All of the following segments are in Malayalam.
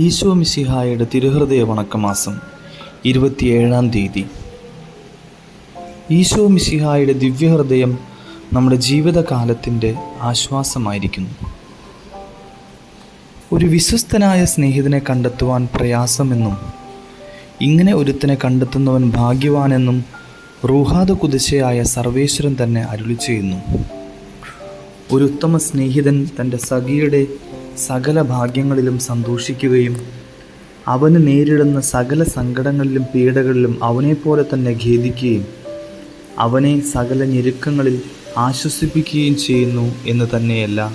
ഈശോ മിശിഹായുടെ തിരുഹൃദയ വണക്കമാസം ഇരുപത്തിയേഴാം തീയതി. ഈശോ മിശിഹായുടെ ദിവ്യഹൃദയം നമ്മുടെ ജീവിതകാലത്തിന്റെ ആശ്വാസമായിരിക്കുന്നു. ഒരു വിശ്വസ്തനായ സ്നേഹിതനെ കണ്ടെത്തുവാൻ പ്രയാസമെന്നും ഇങ്ങനെ ഒരുത്തനെ കണ്ടെത്തുന്നവൻ ഭാഗ്യവാനെന്നും റൂഹാദ കുതിശയായ സർവേശ്വരൻ തന്നെ അരുളി ചെയ്യുന്നു ഒരു ഉത്തമ സ്നേഹിതൻ തന്റെ സഖിയുടെ സകല ഭാഗ്യങ്ങളിലും സന്തോഷിക്കുകയും അവന് നേരിടുന്ന സകല സങ്കടങ്ങളിലും പീഡകളിലും അവനെപ്പോലെ തന്നെ ഖേദിക്കുകയും അവനെ സകല ഞെരുക്കങ്ങളിൽ ആശ്വസിപ്പിക്കുകയും ചെയ്യുന്നു എന്ന് തന്നെയല്ല.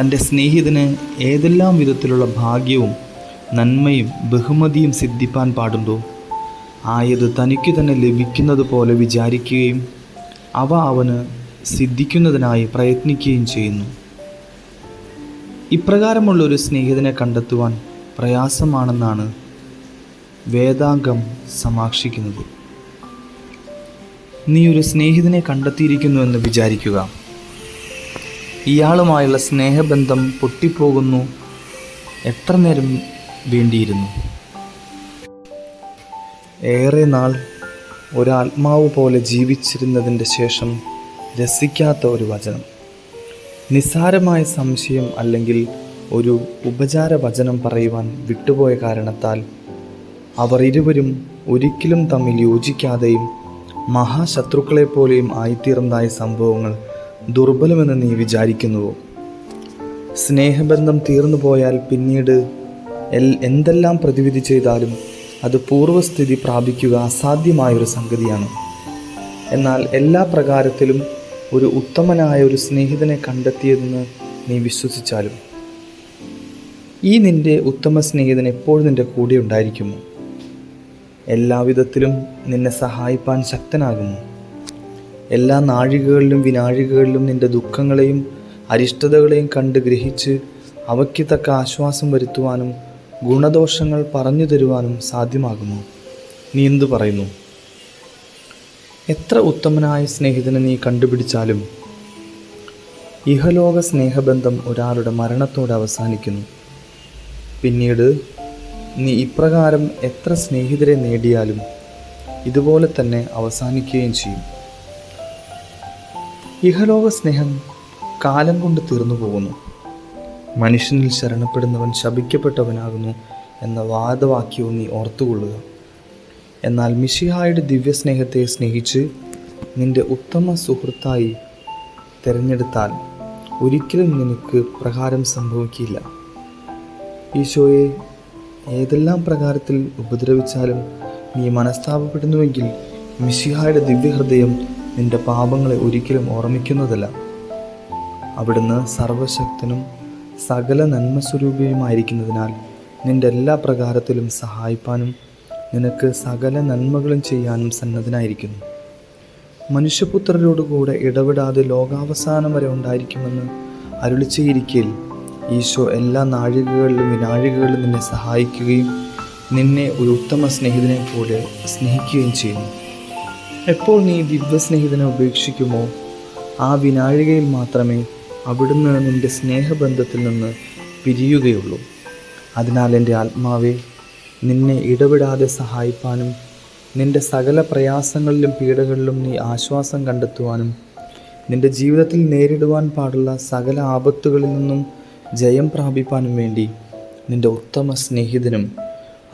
തന്റെ സ്നേഹിതന് ഏതെല്ലാം വിധത്തിലുള്ള ഭാഗ്യവും നന്മയും ബഹുമതിയും സിദ്ധിപ്പാൻ പാടുണ്ടോ? ആയത് തനിക്ക് തന്നെ ലഭിക്കുന്നത് പോലെ വിചാരിക്കുകയും അവ അവന് സിദ്ധിക്കുന്നതിനായി പ്രയത്നിക്കുകയും ചെയ്യുന്നു. ഇപ്രകാരമുള്ള ഒരു സ്നേഹിതനെ കണ്ടെത്തുവാൻ പ്രയാസമാണെന്നാണ് വേദാംഗം സമാക്ഷിക്കുന്നത്. നീ ഒരു സ്നേഹിതനെ കണ്ടെത്തിയിരിക്കുന്നു എന്ന് വിചാരിക്കുക. ഇയാളുമായുള്ള സ്നേഹബന്ധം പൊട്ടിപ്പോകുന്നു. എത്ര നേരം വേണ്ടിയിരുന്നു? ഏറെ നാൾ ഒരാത്മാവ് പോലെ ജീവിച്ചിരുന്നതിന്റെ ശേഷം രസിക്കാത്ത ഒരു വചനം. നിസ്സാരമായ സംശയം അല്ലെങ്കിൽ ഒരു ഉപചാര വചനം പറയുവാൻ വിട്ടുപോയ കാരണത്താൽ അവർ ഇരുവരും ഒരിക്കലും തമ്മിൽ യോജിക്കാതെയും മഹാശത്രുക്കളെപ്പോലെയും ആയിത്തീർന്നതായ സംഭവങ്ങൾ ദുർബലമെന്ന് നീ വിചാരിക്കുന്നുവോ? സ്നേഹബന്ധം തീർന്നു പോയാൽ പിന്നീട് എൽ എന്തെല്ലാം പ്രതിവിധി ചെയ്താലും അത് പൂർവസ്ഥിതി പ്രാപിക്കുക അസാധ്യമായൊരു സംഗതിയാണ്. എന്നാൽ എല്ലാ പ്രകാരത്തിലും ഒരു ഉത്തമനായ ഒരു സ്നേഹിതനെ കണ്ടെത്തിയതെന്ന് നീ വിശ്വസിച്ചാലും. ഈ നിന്റെ ഉത്തമ സ്നേഹിതൻ എപ്പോഴും നിന്റെ കൂടെ ഉണ്ടായിരിക്കുമോ? എല്ലാവിധത്തിലും നിന്നെ സഹായിപ്പാൻ ശക്തനാകുമോ? എല്ലാ നാഴികകളിലും വിനാഴികകളിലും നിന്റെ ദുഃഖങ്ങളെയും അരിഷ്ടതകളെയും കണ്ട് ഗ്രഹിച്ച് അവയ്ക്ക് തക്ക ആശ്വാസം വരുത്തുവാനും ഗുണദോഷങ്ങൾ പറഞ്ഞു തരുവാനും സാധ്യമാകുമോ? നീ എന്തു പറയുന്നു? എത്ര ഉത്തമനായ സ്നേഹിതനെ നീ കണ്ടുപിടിച്ചാലും ഇഹലോക സ്നേഹബന്ധം ഒരാളുടെ മരണത്തോടെ അവസാനിക്കുന്നു. പിന്നീട് നീ ഇപ്രകാരം എത്ര സ്നേഹിതരെ നേടിയാലും ഇതുപോലെ തന്നെ അവസാനിക്കുകയും ചെയ്യും. ഇഹലോക സ്നേഹം കാലം കൊണ്ട് തീർന്നു പോകുന്നു. മനുഷ്യനിൽ ശരണപ്പെടുന്നവൻ ശപിക്കപ്പെട്ടവനാകുന്നു എന്ന വാദവാക്യവും നീ ഓർത്തുകൊള്ളുക. എന്നാൽ മിഷിഹായുടെ ദിവ്യസ്നേഹത്തെ സ്നേഹിച്ച് നിന്റെ ഉത്തമ സുഹൃത്തായി തിരഞ്ഞെടുത്താൽ ഒരിക്കലും നിനക്ക് പ്രകാരം സംഭവിക്കില്ല. ഈശോയെ ഏതെല്ലാം പ്രകാരത്തിൽ ഉപദ്രവിച്ചാലും നീ മനസ്താപപ്പെടുന്നുവെങ്കിൽ മിഷിഹായുടെ ദിവ്യഹൃദയം നിന്റെ പാപങ്ങളെ ഒരിക്കലും ഓർമ്മിക്കുന്നതല്ല. അവിടുന്ന് സർവശക്തനും സകല നന്മസ്വരൂപിയുമായിരിക്കുന്നതിനാൽ നിന്റെ എല്ലാ പ്രകാരത്തിലും സഹായിപ്പാനും നിനക്ക് സകല നന്മകളും ചെയ്യാനും സന്നദ്ധനായിരിക്കുന്നു. മനുഷ്യപുത്രരോടുകൂടെ ഇടപെടാതെ ലോകാവസാനം വരെ ഉണ്ടായിരിക്കുമെന്ന് അരുളിച്ചയിരിക്കൽ ഈശോ എല്ലാ നാഴികകളിലും വിനാഴികകളിലും നിന്നെ സഹായിക്കുകയും നിന്നെ ഒരു ഉത്തമ സ്നേഹിതനെ പോലെ സ്നേഹിക്കുകയും ചെയ്യുന്നു. എപ്പോൾ നീ ദിവ്യസ്നേഹിതനെ ഉപേക്ഷിക്കുമോ? ആ വിനാഴികയിൽ മാത്രമേ അവിടുന്ന് നിന്റെ സ്നേഹബന്ധത്തിൽ നിന്ന് പിരിയുകയുള്ളൂ. അതിനാൽ എന്റെ ആത്മാവെ നിന്നെ ഇടപെടാതെ സഹായിപ്പാനും നിന്റെ സകല പ്രയാസങ്ങളിലും പീഡകളിലും നീ ആശ്വാസം കണ്ടെത്തുവാനും നിന്റെ ജീവിതത്തിൽ നേരിടുവാൻ പാടുള്ള സകല ആപത്തുകളിൽ നിന്നും ജയം പ്രാപിപ്പാനും വേണ്ടി നിന്റെ ഉത്തമ സ്നേഹിതനും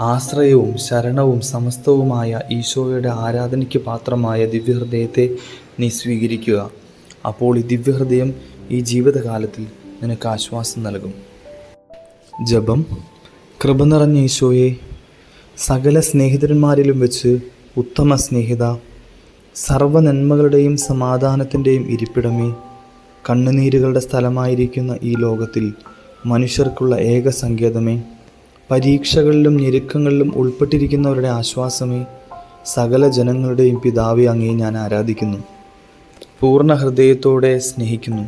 ആശ്രയവും ശരണവും സമസ്തവുമായ ഈശോയുടെ ആരാധനയ്ക്ക് പാത്രമായ ദിവ്യഹൃദയത്തെ നീ സ്വീകരിക്കുക. അപ്പോൾ ഈ ദിവ്യഹൃദയം ഈ ജീവിതകാലത്തിൽ നിനക്ക് ആശ്വാസം നൽകും. ജപം. കൃപ നിറഞ്ഞ ഈശോയെ സകല സ്നേഹിതന്മാരിലും വെച്ച് ഉത്തമ സ്നേഹിത സർവ നന്മകളുടെയും സമാധാനത്തിന്റെയും ഇരിപ്പിടമേ. കണ്ണുനീരുകളുടെ സ്ഥലമായിരിക്കുന്ന ഈ ലോകത്തിൽ മനുഷ്യർക്കുള്ള ഏക സങ്കേതമേ. പരീക്ഷകളിലും ഞെരുക്കങ്ങളിലും ഉൾപ്പെട്ടിരിക്കുന്നവരുടെ ആശ്വാസമേ സകല ജനങ്ങളുടെയും പിതാവെ അങ്ങേ ഞാൻ ആരാധിക്കുന്നു. പൂർണ ഹൃദയത്തോടെ സ്നേഹിക്കുന്നു.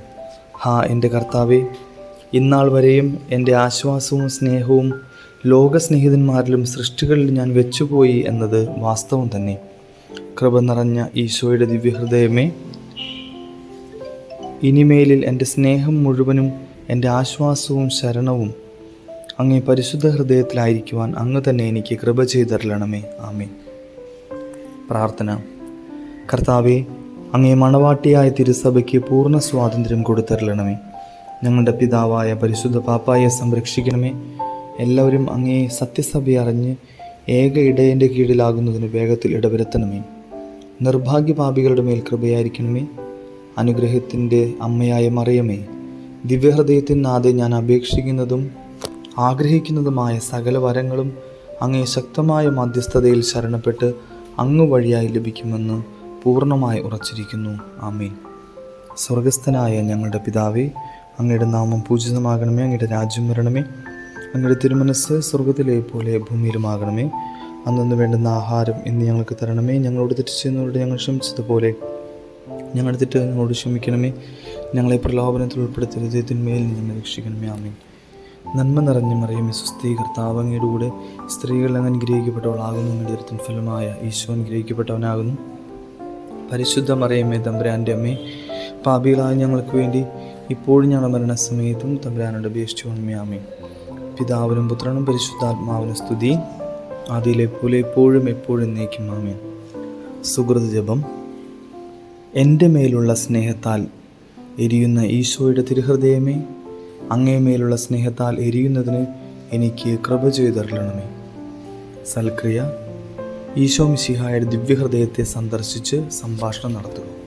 ഹാ എന്റെ കർത്താവേ ഇന്നാൾ വരെയും എന്റെ ആശ്വാസവും സ്നേഹവും ലോകസ്നേഹിതന്മാരിലും സൃഷ്ടികളിൽ ഞാൻ വെച്ചുപോയി എന്നത് വാസ്തവം തന്നെ. കൃപ നിറഞ്ഞ ഈശോയുടെ ദിവ്യഹൃദയമേ ഇനിമേലിൽ എന്റെ സ്നേഹം മുഴുവനും എന്റെ ആശ്വാസവും ശരണവും അങ്ങേ പരിശുദ്ധ ഹൃദയത്തിലായിരിക്കുവാൻ അങ്ങ് തന്നെ എനിക്ക് കൃപ ചെയ്തരലണമേ ആമേ പ്രാർത്ഥന. കർത്താവെ അങ്ങേ മണവാട്ടിയായ തിരുസഭയ്ക്ക് പൂർണ സ്വാതന്ത്ര്യം കൊടുത്തരലണമേ ഞങ്ങളുടെ പിതാവായ പരിശുദ്ധ പാപ്പായെ സംരക്ഷിക്കണമേ. എല്ലാവരും അങ്ങേ സത്യസഭയെ അറിഞ്ഞ് ഏക ഇടയന്റെ കീഴിലാകുന്നതിന് വേഗത്തിൽ ഇടവരുത്തണമേ. നിർഭാഗ്യപാപികളുടെ മേൽ കൃപയായിരിക്കണമേ. അനുഗ്രഹത്തിന്റെ അമ്മയായ മറിയമേ ദിവ്യഹൃദയത്തിനാതെ ഞാൻ അപേക്ഷിക്കുന്നതും ആഗ്രഹിക്കുന്നതുമായ സകല വരങ്ങളും അങ്ങേ ശക്തമായ മധ്യസ്ഥതയിൽ ശരണപ്പെട്ട് അങ്ങ് വഴിയായി ലഭിക്കുമെന്ന് പൂർണമായി ഉറച്ചിരിക്കുന്നു. ആമീൻ. സ്വർഗസ്ഥനായ ഞങ്ങളുടെ പിതാവേ അങ്ങയുടെ നാമം പൂജിതമാകണമേ അങ്ങയുടെ രാജ്യം വരണമേ. അങ്ങയുടെ തിരുമനസ് സ്വർഗത്തിലെ പോലെ ഭൂമിയിലുമാകണമേ. അന്നു വേണ്ടുന്ന ആഹാരം ഇന്ന് ഞങ്ങൾക്ക് തരണമേ. ഞങ്ങളോട് തെറ്റ് ചെയ്യുന്നവരോട് ഞങ്ങൾ ക്ഷമിച്ചതുപോലെ. ഞങ്ങളുടെ തെറ്റ് ഞങ്ങളോട് ക്ഷമിക്കണമേ. ഞങ്ങളെ പ്രലോഭനത്തിൽ ഉൾപ്പെടുത്തരുത്. തിന്മയിൽ നിന്ന് രക്ഷിക്കണമേ. ആമീൻ. നന്മ നിറഞ്ഞ മറിയമേ സുസ്ഥീ കർത്താവ് കൂടെ സ്ത്രീകൾ അങ്ങ് അനുഗ്രഹിക്കപ്പെട്ടവളാകുന്നു. അങ്ങയുടെ തരത്തിൽ ഫലമായ ഈശോ അനുഗ്രഹിക്കപ്പെട്ടവനാകുന്നു. പരിശുദ്ധ മറിയമ്മേ തമ്പുരാന്റെ അമ്മേ പാപികളായ ഞങ്ങൾക്ക് വേണ്ടി ഇപ്പോഴും ഞങ്ങളുടെ മരണസമയത്തും തമ്പുരാനോട് അപേക്ഷിച്ചു ആമേ പിതാവിനും പുത്രനും പരിശുദ്ധാത്മാവിനും സ്തുതി. അതിലെ പോലെ എപ്പോഴും എപ്പോഴും എന്നേക്കും ആമേ സുഹൃത് ജപം. എന്റെ മേലുള്ള സ്നേഹത്താൽ എരിയുന്ന ഈശോയുടെ തിരുഹൃദയമേ അങ്ങേമേലുള്ള സ്നേഹത്താൽ എരിയുന്നതിന് എനിക്ക് കൃപ ചെയ്തറിയണമേ സൽക്രിയ. ഈശോ മിശിഹായുടെ ദിവ്യഹൃദയത്തെ സന്ദർശിച്ച് സംഭാഷണം നടത്തുക.